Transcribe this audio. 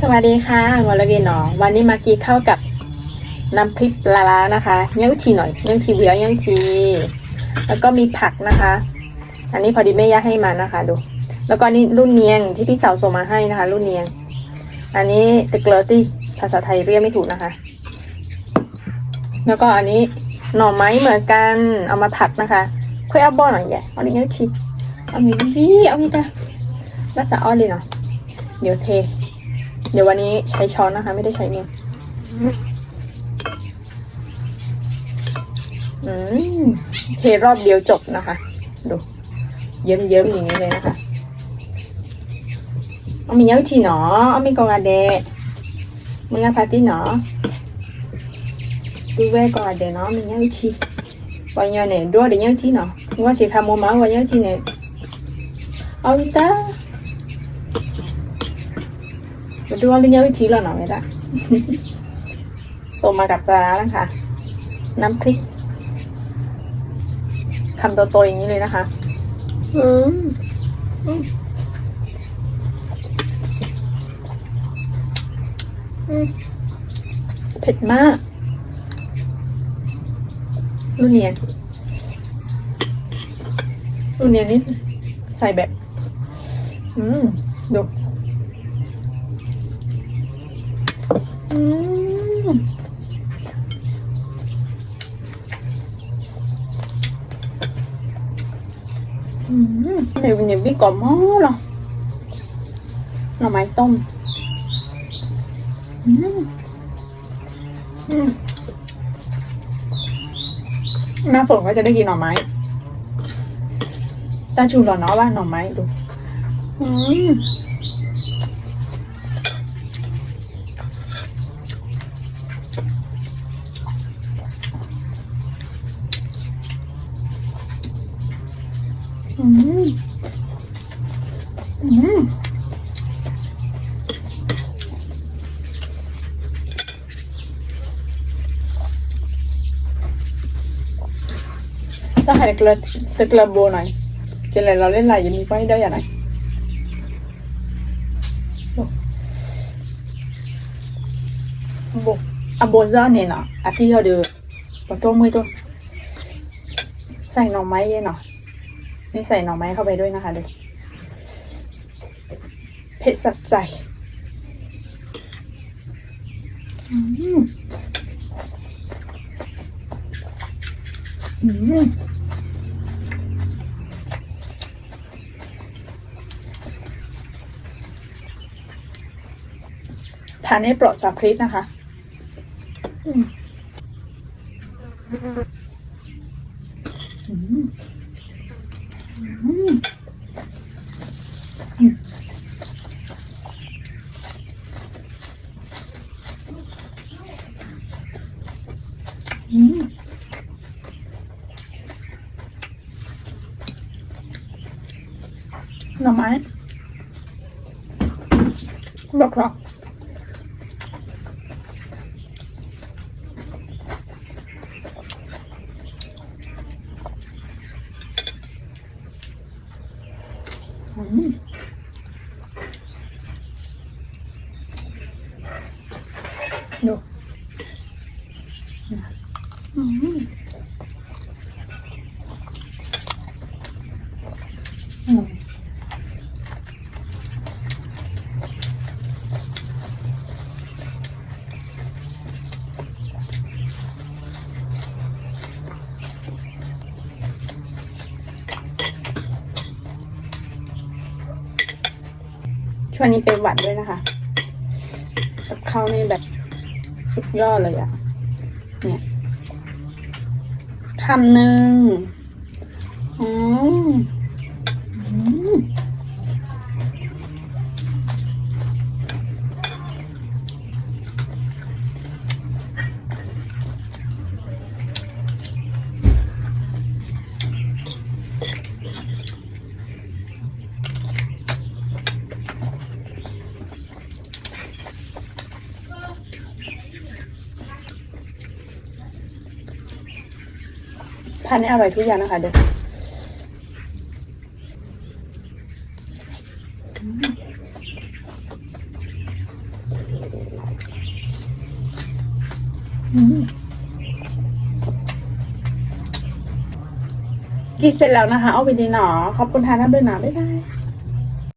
สวัสดีค่ะวรวีน้อง วันนี้มากินข้าวกับน้ำพริกปลาร้านะคะยังชีหน่อยยังชีเบียวยังชี แล้วก็มีผักนะคะ อันนี้พอดีแม่ย่าให้มานะคะ ดู แล้วก็นี่รุ่นเนียงที่พี่สาวส่งมาให้นะคะ รุ่นเนียง อันนี้ตะเกลอที่ภาษาไทยเรียกไม่ถูกนะคะ แล้วก็อันนี้หน่อไม้เหมือนกันเอามาผัดนะคะค่อยเอาบ่อหน่อยแย่เอาดิยังชีเอามีพี่เอามีตาภาษาอ้อนเลยเนาะเดี๋ยวเท เดี๋ยววันนี้ใช้ช้อนนะคะ ไม่ได้ใช้มืออืมเทรอบเดียวจบนะคะ ดู เยิ้มเยิ้มอย่างนี้เลยนะคะเอามีเยอะทีหนอเอามีกองอาเดมึงอาพาร์ตี้หนอดูเวกองอาเดเนาะมีเยอะทีวันยาเนี่ยดูเดี๋ยวเยอะทีหนอว่าสิคาโมมาวันเยอะทีเนี่ยเอาอีตา มาดูว่าเรื่องวิธีเราหน่อยไหมล่ะโตมากับปลาร้านะคะน้ำพริกคำโตๆอย่างนี้เลยนะคะอืมอืมอืมเผ็ดมากรุ่นเนียนรุ่นเนียนนี่ใส่แบบ อืมดู อืม อืมเดี๋ยวเนี่ยพี่กรอบมากหรอหน่อไม้ต้มหน้าฝนก็จะได้กินหน่อไม้ตาชูหรอเนาะว่าหน่อไม้ดูอืม อืมอืมถ้าให้ตะเกลือตะเกลือโบหน่อยเจนอะไรเราเล่ นี่ใส่หน่อไม้เข้าไปด้วยนะคะดูเผ็ดสัดใจอืมอืมทานให้ปลอดสารพิษนะคะ อืม อืม หน่อไม้บอกหรอกอืม ดูช่วงนี้เป็นหวัดด้วยนะคะ กับข้าวนี่แบบ สุดยอดเลยอะเนี่ยคำหนึ่ง พันธุ์นี้อร่อยทุกอย่างนะคะเด็กกินเสร็จแล้วนะคะ เอาไปดีหนอขอบคุณทานน้ำด้วยหนอบ๊ายบาย